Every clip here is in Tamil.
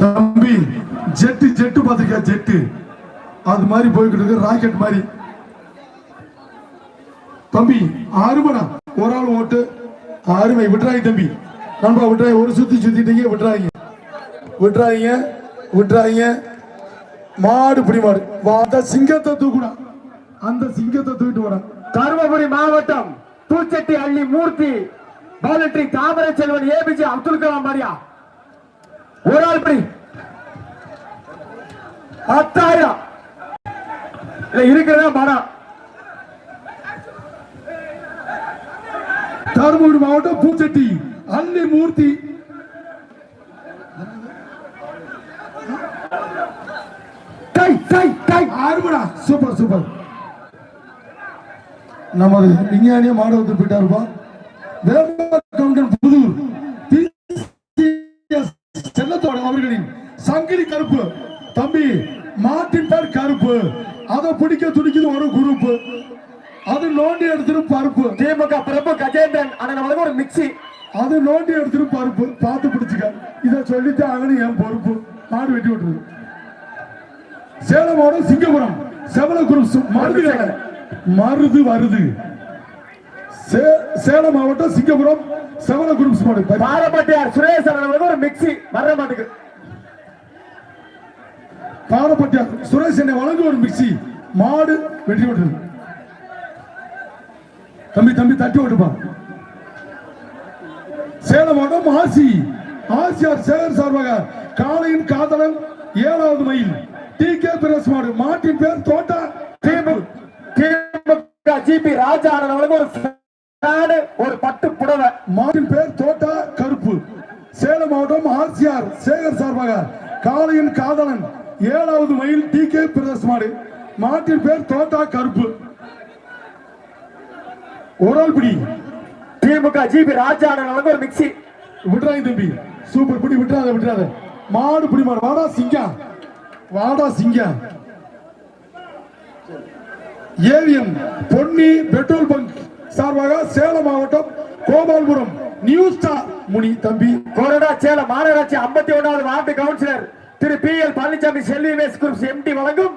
தம்பி ஜெட்டு ஜெட்டு பார்த்துருக்கியா ஜெட்டு. அது மாதிரி போய்கிட்டு இருக்கு ராக்கெட் மாதிரி. தம்பி அருமடா. ஒரு ஆள் ஓட்டு. ஆறுமை விட்டுறாங்க தம்பி. நண்பா விட்டுறாங்க ஒரு சுத்தி சுத்திட்டீங்க விட்டுறாங்க விட்டுறாங்க விட்டுறாங்க மாடு பிடி மாடு. வா, அந்த சிங்கத்தை தூக்குடா அந்த சிங்கத்தை தூக்கிட்டு வரேன் தருமபுரி மாவட்டம் பூச்செட்டி அள்ளி மூர்த்தி பாலட்ரி தாமரை செல்வன் ஏபிஜே அப்துல் கலாம் மாரியா ஒரு ஆள் படி. பத்தாயிரம். இல்ல இருக்கிறதா பணம் தருமபுரி மாவட்டம் பூச்செட்டி அள்ளி மூர்த்தி. கை கை கை அருமடா சூப்பர் சூப்பர். நமது விஞ்ஞானிய போயிட்டாருப்பா. வேலூர் கவுண்டன் புதூர். சங்கிலி கருப்பு. தம்பி மாட்டின் பேர் கருப்பு. அதை பிடிக்க துடிக்குது ஒரு குரூப் அது நோண்டி எடுத்துட்டு பருப்பு. திமுக பிரபு கஜேந்திரன். அண்ணன் ஒரு மிக்சி அது நோண்டி எடுத்துட்டு பருப்பு. பார்த்து பிடிச்சுக்க. இதை சொல்லிட்டு அவனு என் பொறுப்பு. மாடு வெட்டி விட்டுருது சேலமோட சிங்கபுரம். செவலகுரு மருது கடை. மருது வருது. சேலம் மாவட்டம் சிங்கபுரம். செவல குரூப்ஸ் மாடு. பரி- பாரப்பட்டியார் சுரேஷ் ஒரு மிக்சி வர்ற மாட்டுக்கு. பாரப்பட்டியார் சுரேஷ் என்னை வழங்க ஒரு மிக்சி மாடு வெட்டி விட்டுருது தம்பி தம்பி தட்டி விட்டுப்பா சேலம் மாவட்டம் ஆசி ஆசியார் சேகர் சார்பாக காளையின் காதலன் ஏழாவது மைல் டி. கே. பிரஸ் மாடு. மாட்டின் பேர் தோட்டா. திமுக ஜிபி ராஜா அண்ணன் ஒரு ஒரு பட்டு புடவை. மாட்டின் பேர் தோட்டா கருப்பு. சேலம் மாவட்டம் ஆர்சிஆர் சேகர் சார்பாக காளையின் காதலன் ஏழாவது மைல் டி கே பிரதர்ஸ் மாடு. மாட்டின் பேர் தோட்டா கருப்பு. ஒரு ஆள் பிடி திமுக ஜிபி ராஜா வழங்க ஒரு மிக்சி விட்டுறாங்க தம்பி. சூப்பர் பிடி விட்டுறாத விட்டுறாத. மாடு பிடி மாடு. வாடா சிங்கம் வாடா சிங்கம் ஏவிஎம் பொன்னி பெட்ரோல் பங்க் சார்பாக சேலம் மாவட்டம் கோபால்புரம் நியூ ஸ்டார் முனி தம்பி. கொரோனா சேலம் மாநகராட்சி ஐம்பத்தி ஒன்னாவது ward councillor. Thiru P L Palaniswami Selvi ways groups MD வழங்கும்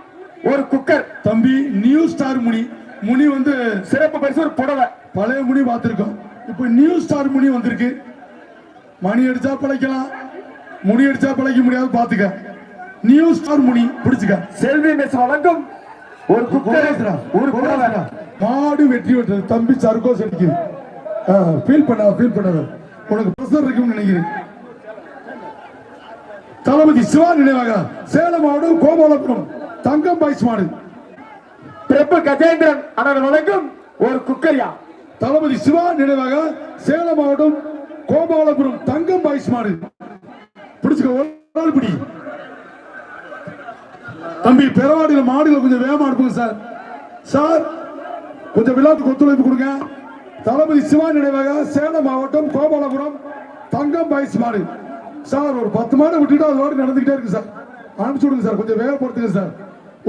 ஒரு குக்கர். தம்பி நியூ ஸ்டார் முனி. முனி வந்து சிறப்பு பரிசு ஒரு புடவை. பழைய முனி பார்த்திருக்கோம். இப்போ நியூ ஸ்டார் முனி வந்திருக்கு. மணி அடிச்சா பிழைக்கலாம். முனி அடிச்சா பிழைக்க முடியாது பாத்துக்க நியூ ஸ்டார் முனி பிடிச்சுக்க. செல்வி மெஸ் வழங்கும் ஒரு குக்கர். ஒரு புடவை. மாடு வெற்றி வெற்றது தம்பி சர்க்கோஸ் அடிக்குது. ஃபீல் பண்ணாத ஃபீல் பண்ணாத. உனக்கு ப்ரெஷர் இருக்கும்னு நினைக்கிறேன். தளபதி சிவா நினைவாக சேலம் மாவட்டம் கோபாலபுரம் தங்கம் பாய்ஸ் மாடு. பிரபு கஜேந்திரன் அண்ணன் வழங்கும் ஒரு குக்கரியா? தளபதி சிவா நினைவாக சேலம் மாவட்டம் கோபாலபுரம் தங்கம் பாய்ஸ் மாடு. பிடிச்சுக்க பிடி. தம்பி பெறவாடியில மாடுல கொஞ்சம் வேகமா அனுப்புங்க சார். சார் கொஞ்சம் விழாவுக்கு ஒத்துழைப்பு கொடுங்க. தளபதி சிவா நினைவாக சேலம் மாவட்டம் கோபாலபுரம் தங்கம் பாய்ஸ் மாடு. சார் ஒரு பத்து மாடு விட்டுட்டு அது வாடி நடந்துகிட்டே இருக்கு சார். அனுப்பிச்சு விடுங்க சார் கொஞ்சம் வேகப்படுத்துங்க சார்.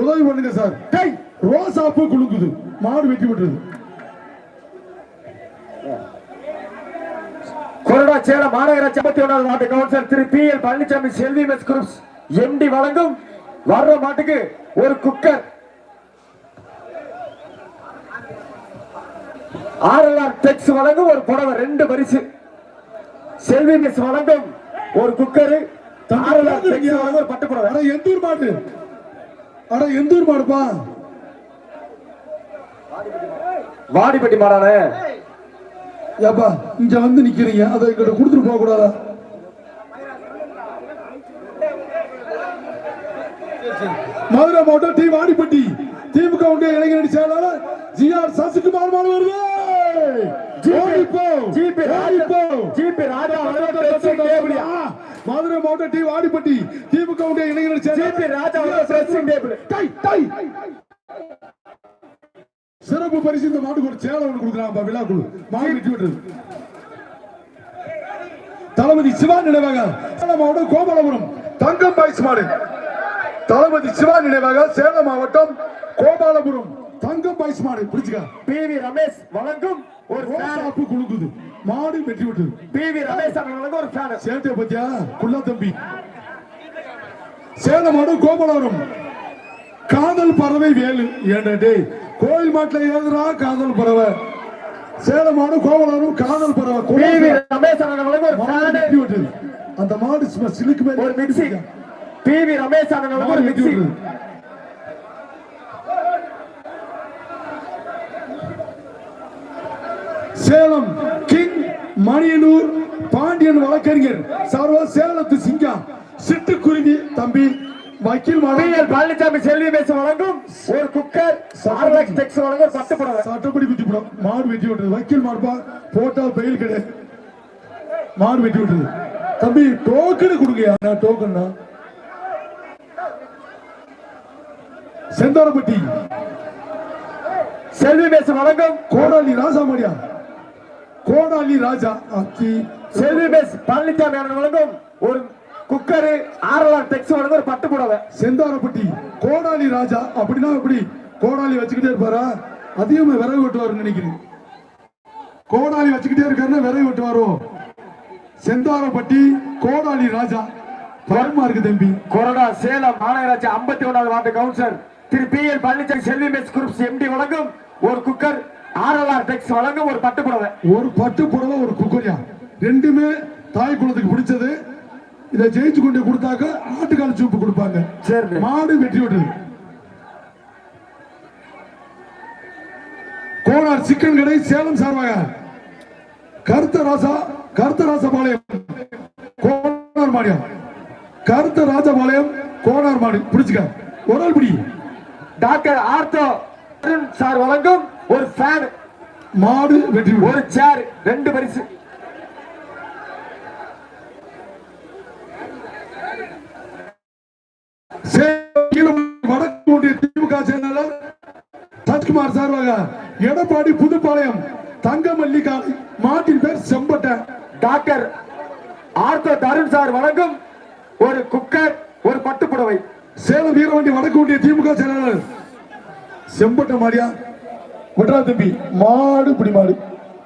உதவி பண்ணுங்க சார். டேய் ரோசா பூ குலுங்குது. மாடு வெட்டி விட்டுருது. கொரோனா சேலம் மாநகராட்சி ஐம்பத்தி ஒன்றாவது ward councillor Thiru P L Palaniswami Selvi mess groups MD வழங்கும். வர்ற மாட்டுக்கு ஒரு குக்கர். ஆர்எல்ஆர் டெக்ஸ் வழங்கும் ஒரு புடவை ரெண்டு பரிசு. செல்வி மெஸ் வழங்கும். ஒரு குக்கர் ஒரு பட்டு புடவை. அட எந்தூர் மாடு? அட எந்தூர் மாடுப்பா? வாடிப்பட்டி மாடானே. ஏப்பா இங்க வந்து நிக்கிறீங்க. அதை எங்கிட்ட கொடுத்துட்டு போக கூடாதா? மதுரை மாவட்டம் டி வாடிப்பட்டி. திமுக உடைய இளைஞரணி செயலாளர் ஜி ஆர் சசிகுமார் மாடு மதுரை மாவட்டம் டி வாடிப்பட்டி திமுக டை. சிறப்பு பரிசு இந்த மாட்டுக்கு ஒரு சேலை ஒன்று கொடுக்குறாங்க விழாக்குழு மாடு வெட்டி விட்டுறது தளபதி சிவா நினைவாக மாவட்டம் கோபாலபுரம். தங்கம் பாய்ஸ் மாடு. தளபதி சிவா நினைவாக சேலம் மாவட்டம் கோபாலபுரம் தங்கம் பாய்ஸ் மாடு பிடிச்சுக்க. பி வி ரமேஷ் வழங்கும் ஒரு ரோசாப்பு குலுக்குது மாடு வெட்டி விட்டது பி வி ரமேஷ் அவர்கள் வழங்கும் ஒரு ஃபேன் சேட்டைய பத்தியா? குள்ளா தம்பி. சேலம் மாடு கோமலவரம் காதல் பறவை வேலு. ஏண்டா டேய் கோயில் மாட்டுல ஏதுரா காதல் பறவை. சேலம் மாடு கோமலவரம் காதல் பறவை. பிவி கோயில் ரமேஷ் வழங்கும் ஒரு ஃபேன் வெட்டி விட்டுது. அந்த மாடு சிலுக்கு மேல ஒரு பிவி ரமேஷ் அண்ணன் ஒரு மிக்சி. சேலம் கிங் மணியனூர் பாண்டியன் வழக்கறிஞர் சார்வா சேலத்து சிங்கம் சிட்டுக்குருவி தம்பி வக்கீல் பிஎல் பழனிசாமி செல்வி பேச வழங்கும் ஒரு குக்கர் ஆர்எக்ஸ் டெக்ஸ் வழங்கும் புடவை சட்டப்படி குத்தி போடும். மாடு வெட்டி விட்டுறது வக்கீல் மாடுப்பா. போட்டா பெயில் கிடையாது. மாடு வெட்டி விட்டுறது தம்பி டோக்கன் கொடுங்கயா நான் டோக்கன்னா செந்தோரப்பட்டி செல்வி பேச வழங்கும் கோடாலி ராஜா மரியா கோடாலி ராஜா செல்வி பேஸ் பழனிசாமி வழங்கும் ஒரு குக்கரு ஆர்எல்ஆர் டெக்ஸ் வழங்கும் ஒரு பட்டு புடவை. செந்தாரப்பட்டி கோடாலி ராஜா அப்படின்னா எப்படி? கோடாலி வச்சுக்கிட்டே இருப்பாரா? அதிகமா விறகு வெட்டுவாருன்னு நினைக்கிறேன். கோடாலி வச்சுக்கிட்டே இருக்காருன்னா விறகு வெட்டுவாரோ? செந்தாரப்பட்டி கோடாலி ராஜா. பயமா இருக்கு தம்பி. கொரோனா சேலம் மாநகராட்சி ஐம்பத்தி ஒன்றாவது ward councillor. Thiru P L Palaniswami Selvi mess groups MD வழங்கும் ஒரு குக்கர் ஆர்எல்ஆர் டெக்ஸ் வழங்கும் ஒரு பட்டு புடவை. ஒரு பட்டு புடவை ஒரு குக்கரியா ரெண்டுமே தாய் குலத்துக்கு பிடிச்சது. இதை ஜெயிச்சு கொண்டு கொடுத்தாக்க ஆட்டுக்கால் சூப்பு கொடுப்பாங்க. சரி. மாடு வெட்டி விடுது கோனார் சிக்கன் கடை சேலம் சார்பாக. கருத்த ராசா கருத்த ராசபாளையம். கோனார் மாடியம் கருத்த ராஜபாளையம் கோனார் மாடு. பிடிச்சுக்க. ஒரு ஆள் பிடி. டாக்டர் ஆர்த்தோ அருண் சார் வழங்கும் ஒரு ஃபேன் மாடு விடு ஒரு சேர் ரெண்டு பரிசு. வடக்கு ஒன்றிய திமுக செயலாளர் சத்குமார் சார்பாக எடப்பாடி புதுப்பாளையம் தங்கமல்லி காலை மாட்டின் பேர் செம்பட்ட. டாக்டர் ஆர்த்தோ தருண் சார் வழங்கும் ஒரு குக்கர் ஒரு பட்டு புடவை சேலம் வீரவண்டி வடக்கு ஒன்றிய திமுக செயலாளர் செம்பட்ட மாடியா விட்றா தம்பி மாடு பிடி மாடு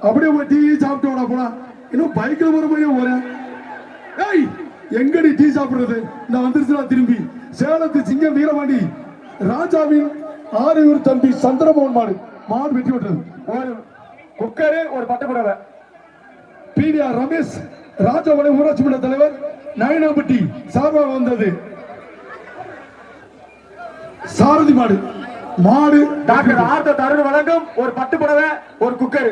அப்படியே போய் டீ சாப்பிட்டு வாடா போலாம் இன்னும் பைக்கில் போற மாதிரியே போறேன் ஏய் எங்கடி டீ சாப்பிடுறது? நான் வந்துருச்சுடா திரும்பி. சேலத்து சிங்கம் வீரவாண்டி ராஜாவின் ஆரையூர் தம்பி சந்திரமோகன் மாடு. மாடு வெட்டி விட்டுறது ஒரு குக்கரு ஒரு பட்டு புடவை. பிடிஆர் ரமேஷ் ராஜபாளையம் ஊராட்சி மன்ற தலைவர் நயனாம்பட்டி சார்பாக வந்தது. சாரதி மாடு. மாடு டாக்டர் ஆர்த்தோ தருண் வழங்கும் ஒரு பட்டு புடவை ஒரு குக்கர்.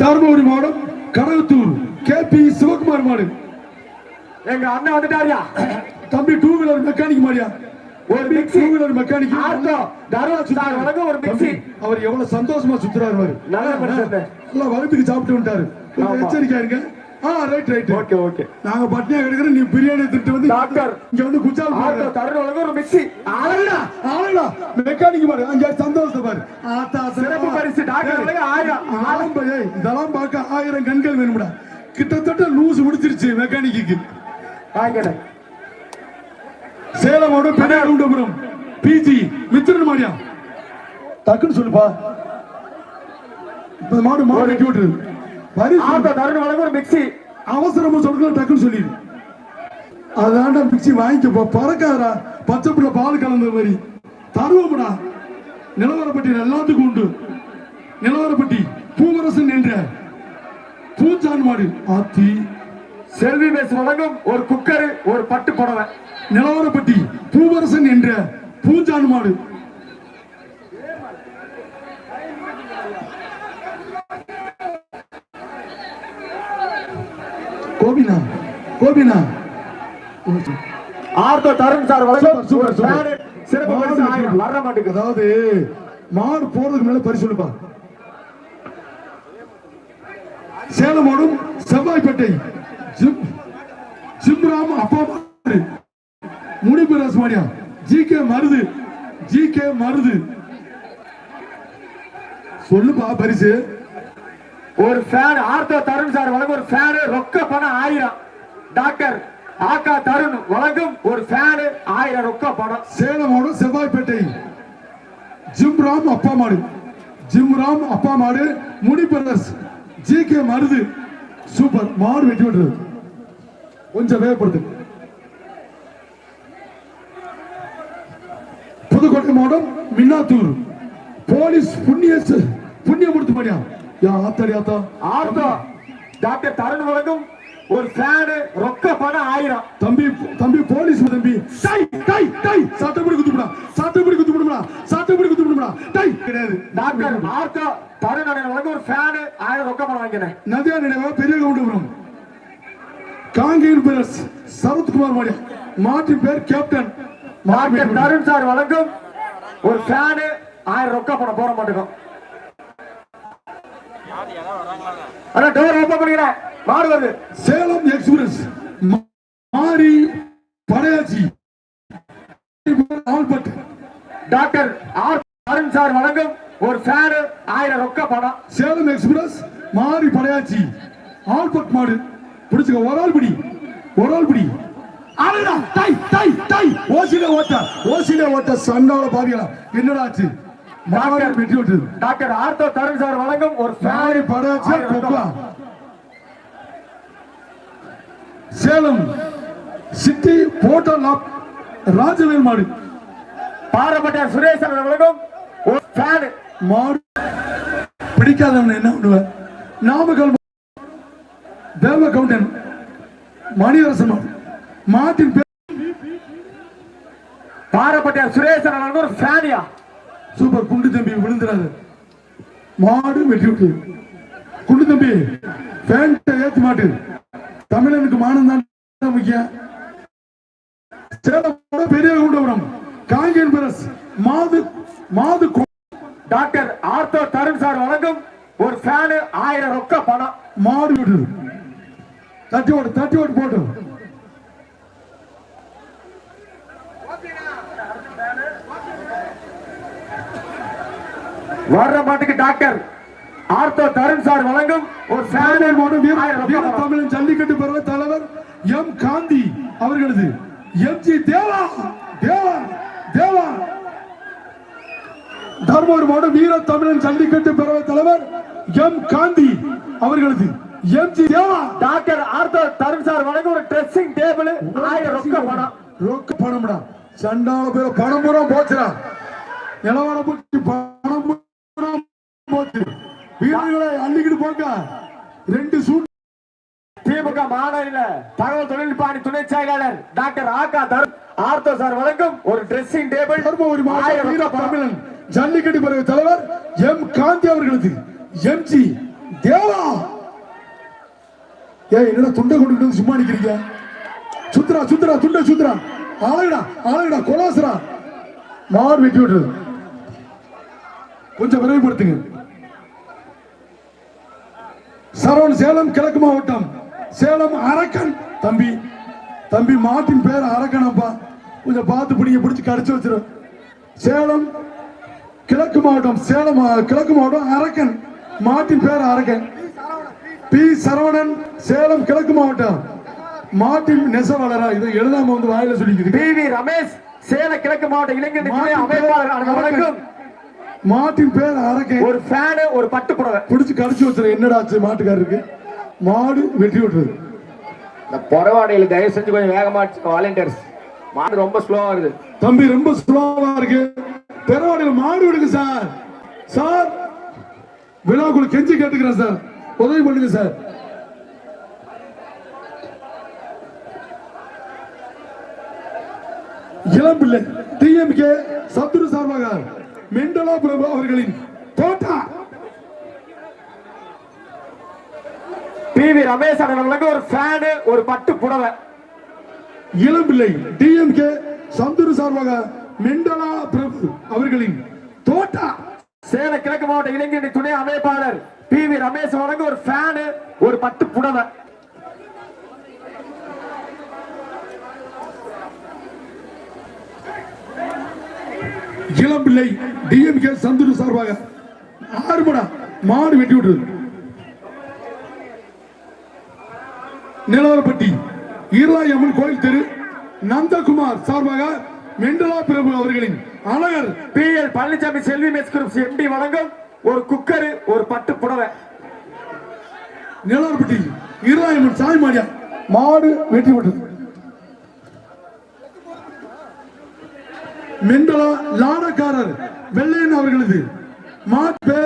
தருமபுரி மாவட்டம் கடவுத்தூர் கே பி சிவகுமார் மாடு. எங்க அண்ணன் வந்துட்டாரியா? தம்பி டூ வீலர் மெக்கானிக் மாடியா? ஒரு two mixie wheeler mechanic ortho Tarun sir வழங்கும் ஒரு மிக்சி அவர் எவ்வளவு சந்தோஷமா சுத்துறாரு. நல்ல வகுத்துக்கு சாப்பிட்டு வந்துட்டாரு. எச்சரிக்கையா இருங்க. ஆ ரைட் ரைட் ஓகே ஓகே நாங்க பட்னியா கிடக்குற நீ பிரியாணி திட்டு வந்து டாக்டர். இங்க வந்து குச்சால் ஆர்த்தோ போடுற தருண் வழங்கும் ஒரு மிக்சி ஆளுடா ஆளுடா. மெக்கானிக் பாரு அங்க சந்தோஷத்தை பாரு. ஆத்தா சிறப்பு பரிசு டாக்டர் ஆயிரம். ஆரம்ப இதெல்லாம் பார்க்க ஆயிரம் கண்கள் வேணும்டா. கிட்டத்தட்ட லூஸ் முடிச்சிருச்சு மெக்கானிக்கு வாங்கினேன் சேலமோட பெரியாருண்டபுரம் பிஜி மித்திரன் மாடியா? டக்குன்னு சொல்லுப்பா. இப்ப மாடு மாடு வெட்டி ஆர்த்தோ தருண் வழங்கும் ஒரு மிக்சி அவசரமா சொல்ற டக்குன்னு சொல்லிடு அதான்டா மிக்சி வாங்கிக்கப்போ பறக்காதடா. பச்சை பிள்ளை பால் கலந்த மாதிரி. தருவோம்டா. நிலவரப்பட்டி எல்லாத்துக்கும் உண்டு. நிலவரப்பட்டி பூவரசன் என்ற பூச்சான் மாடு. ஆத்தி. செல்வி பேஸ் வழங்கும் ஒரு குக்கர் ஒரு பட்டு புடவை. நிலவரப்பட்டி பூவரசன் என்ற பூஞ்சான் மாடு. கோபினா கோபினா. ஆர்த்தோ தருண் சார் வழங்கும் சூப்பர், சூப்பர். சிறப்பு பரிசு ஆயிரம் வர மாட்டேங்குது அதாவது மாடு போறதுக்கு மேல பரிசு சொல்லுப்பா. சேலம் மாடும் செவ்வாய்ப்பேட்டை ஜிம் ஜிம்ராம் அப்பா மாடு. முடிப்பு ராசமாடியா G K Marudhu. G K Marudhu. சொல்லுப்பா பரிசு. ஒரு ஃபேன் ஆர்த்தோ தருண் சார் வழங்கும் ஒரு ஃபேனு ரொக்க பணம் ஆயிரம். டாக்டர் ஆக்கா தருண் வழங்கும் ஒரு ஃபேனு ஆயிரம் ரொக்க பணம். சேலம் மாடும் செவ்வாய்ப்பேட்டை ஜிம்ராம் அப்பா மாடு. ஜிம்ராம் அப்பா மாடு. முடி brothers G K Marudhu. Super. மாடு வெட்டி விடுறது கொஞ்சம் வேகப்படுத்து. புதுக்கோட்டை மாவட்டம் மின்னாத்தூர். போலீஸ் புண்ணிய புண்ணியம் கொடுத்து மணியா ஆத்தாடி ஆத்தா. ஆர்த்தோ டாக்டர் தருண் வழங்கும் ஒரு ஃபேனு ரொக்க பணம் ஆயிரம். தம்பி தம்பி போலீஸ் தம்பி. டை டை டை சட்டப்படி குத்துப்படா சட்டப்படி குத்துப்படா சட்டப்படி குத்துப்படா டை கிடையாது. டாக்டர் ஆர்த்தோ தருண் அண்ணன் வழங்கும் ஒரு ஃபேனு ஆயிரம் ரொக்க பணம் வாங்கினேன். நதியா நினைவா பெரிய கவுண்டபுரம் காங்கேயன் பிரதர்ஸ் சரத்குமார் மாடியா. மாட்டின் பேர் கேப்டன். டாக்டர் தருண் சார் வழங்கும் ஒரு ஃபேனு ஆயிரம் ரொக்க பணம் போட மாட்டேங்கும் அண்ணா டோர் ஓப்பன் பண்ணிக்கிறேன் மாடு வருது. சேலம் எக்ஸ்பிரஸ் மாரி படையாச்சி. ஆல்பட் டாக்டர் ஆர் தருண் சார் வழங்கும் ஒரு ஃபேனு ஆயிரம் ரொக்க பணம் சேலம் எக்ஸ்பிரஸ் மாரி படையாச்சி. ஆல்பட் மாடு. பிடிச்சுக்க ஒரு ஆள் பிடி. ஒரு ஆள் பிடி. அழகா டை டை டை. ஓசில ஓட்ட ஓசில ஓட்ட சண்டால பாதிகளா. என்னடா ஆச்சு? மாடு வெட்டி விட்டுது டாக்டர் ஆர்த்தோ தருண் சார் வழங்கும் ஒரு ஆயிரம் ரொக்க Koppa. Salem city photo lab Rajavel மாடு. பாரப்பட்ட அவர்கள் வழங்கும் ஒரு ஃபேனு மாடு. பிடிக்காதவன் என்ன பண்ணுவேன் நாமக்கல் தேவ கவுண்டன் மணியரசன் மாடு. மாட்டின் பேர் பாரப்பட்ட வழங்கும் ஒரு ஃபேனியா சூப்பர் குண்டு தம்பி விழுந்துடாது மாடு வெட்டி விட்டு. குண்டு தம்பி பேண்ட ஏத்தி மாட்டு. தமிழனுக்கு மானம் தான் முக்கியம். சேலம் பெரிய குண்டபுரம் காங்கேயன் பிரஸ் மாது மாது டாக்டர் ஆர்த்தோ தருண் சார் வழங்கும் ஒரு ஃபேனு ஆயிரம் ரொக்க பணம். மாடு விட்டு. தட்டி ஓட்டு தட்டி ஓட்டு போட்டு. வர்ற மாட்டுக்கு டாக்டர் ஆர்த்தோ தருண் சார் வழங்கும் ஒரு வீர பணம். தமிழன் ஜல்லிக்கட்டு பெற தலைவர் எம் காந்தி அவர்களது எம் ஜி தேவா தேவா தேவா. தர்மபுரி மாவட்டம் வீர தமிழன் ஜல்லிக்கட்டு பெற தலைவர் எம் காந்தி அவர்களது M G Deva. Doctor ortho Tarun sir வழங்கும் ஒரு ட்ரெஸ்ஸிங் டேபிள் ஆயிரம் ரொக்க பணம். ரொக்க பணம்டா. சண்டால பேர பணம் பூரா போச்சுடா. நிலவர போச்சு பணம் போச்சு வீரர்களை அள்ளிக்கிட்டு போங்க. ரெண்டு சூட் திமுக மாநில தகவல் தொழில்நுட்ப துணை செயலாளர் டாக்டர் ஆகா தருண் ஆர்த்தோ சார் வழங்கும் ஒரு ட்ரெஸ்ஸிங் டேபிள் தர்மபுரி ஆயிரம் வீர. தமிழன் ஜல்லிக்கட்டு பிறகு தலைவர் எம். காந்தி அவர்களது எம் ஜி தேவா. ஏய் என்னடா துண்டை கொண்டு சும்மா நிக்கிறீங்க? சுத்துறா சுத்துறா துண்டை சுத்துறா ஆளுடா ஆளுடா கொலாசுரா மாடு வெட்டி விட்டுறது கொஞ்சம் விரைவுபடுத்துங்க. சரவண் சேலம் கிழக்கு மாவட்டம். சேலம் அரக்கன் தம்பி. தம்பி மாட்டின் பேர் அரக்கனப்பா. கொஞ்சம் பார்த்து பிடிங்க பிடிச்சு கடிச்சு வச்சிரு. சேலம் கிழக்கு மாவட்டம். சேலம் கிழக்கு மாவட்டம் அரக்கன். மாட்டின் பேர் அரக்கன். பி. சரவணன் சேலம் கிழக்கு மாவட்டம். மாட்டின் நெசவாளரா? இதை எழுதாம வந்து வாயில சொல்லிக்குது. பி. வி. ரமேஷ் சேலம் கிழக்கு மாவட்ட இளைஞர் அமைப்பாளர். அரக்கன். மாட்டின் பேர் அரக்கன் ஒரு ஃபேனு ஒரு பட்டு புடவை. பிடிச்சு கடிச்சு வச்சிரு. என்னடா ஆச்சு? மாட்டுக்காரருக்கு. மாடு வெட்டி விட்டுறது இந்த புறவாடையில் தயவு செஞ்சு கொஞ்சம் வேகமா வாலண்டியர்ஸ் மாடு ரொம்ப ஸ்லோவா வருது. தம்பி ரொம்ப ஸ்லோவா இருக்கு. பெருவாடியில் மாடு விடுங்க சார். சார் விழாக்குள்ள கெஞ்சி கேட்டுக்கிறேன் சார். உதவி பண்ணுங்க சார். இளம்பிள்ளை டிஎம்கே சத்துரு சார்பாக மெண்டலா பிரபு அவர்களின் தோட்டா பி வி ரமேஷ் வழங்கும் ஒரு ஃபேனு ஒரு பட்டு புடவை. இளம்பிள்ளை டிஎம்கே சந்துரு சார்பாக மெண்டலா பிரபு அவர்களின் தோட்டா சேலம் கிழக்கு மாவட்ட இளைஞர் துணை அமைப்பாளர் பி வி ரமேஷ் வழங்கும் ஒரு ஃபேனு ஒரு பட்டு புடவை. இளம்பிள்ளை டிஎம்கே சந்துரு சார்பாக ஆறுபடா மாடு வெட்டி விட்டது நிலவரப்பட்டி ஈராயம்மன் கோயில் தெரு நந்தகுமார் சார்பாக மெண்டலா பிரபு அவர்களின் Azhagar P L Palaniswami Selvi mess group MP வழங்கும் ஒரு குக்கர் ஒரு பட்டு புடவை. நிலவரப்பட்டி ஈராயம்மன் சாய்மாடியா மாடு வெற்றி பெற்றது மெண்டலா லாடக்காரர் வெள்ளையன் அவர்களது. மாட்டு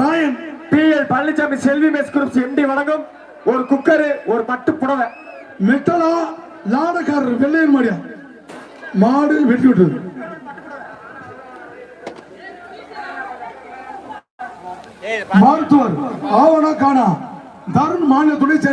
Rayan. P L Palaniswami Selvi mess groups MD வழங்கும் ஒரு குக்கரு ஒரு பட்டு புடவை. மெட்டலா லாடக்காரர் வெள்ளையன் மாடியா. மாடு வெற்றி பெற்றது மருத்துவர் ஆவணா காணா. தருண் மாநில துணை செயலர்.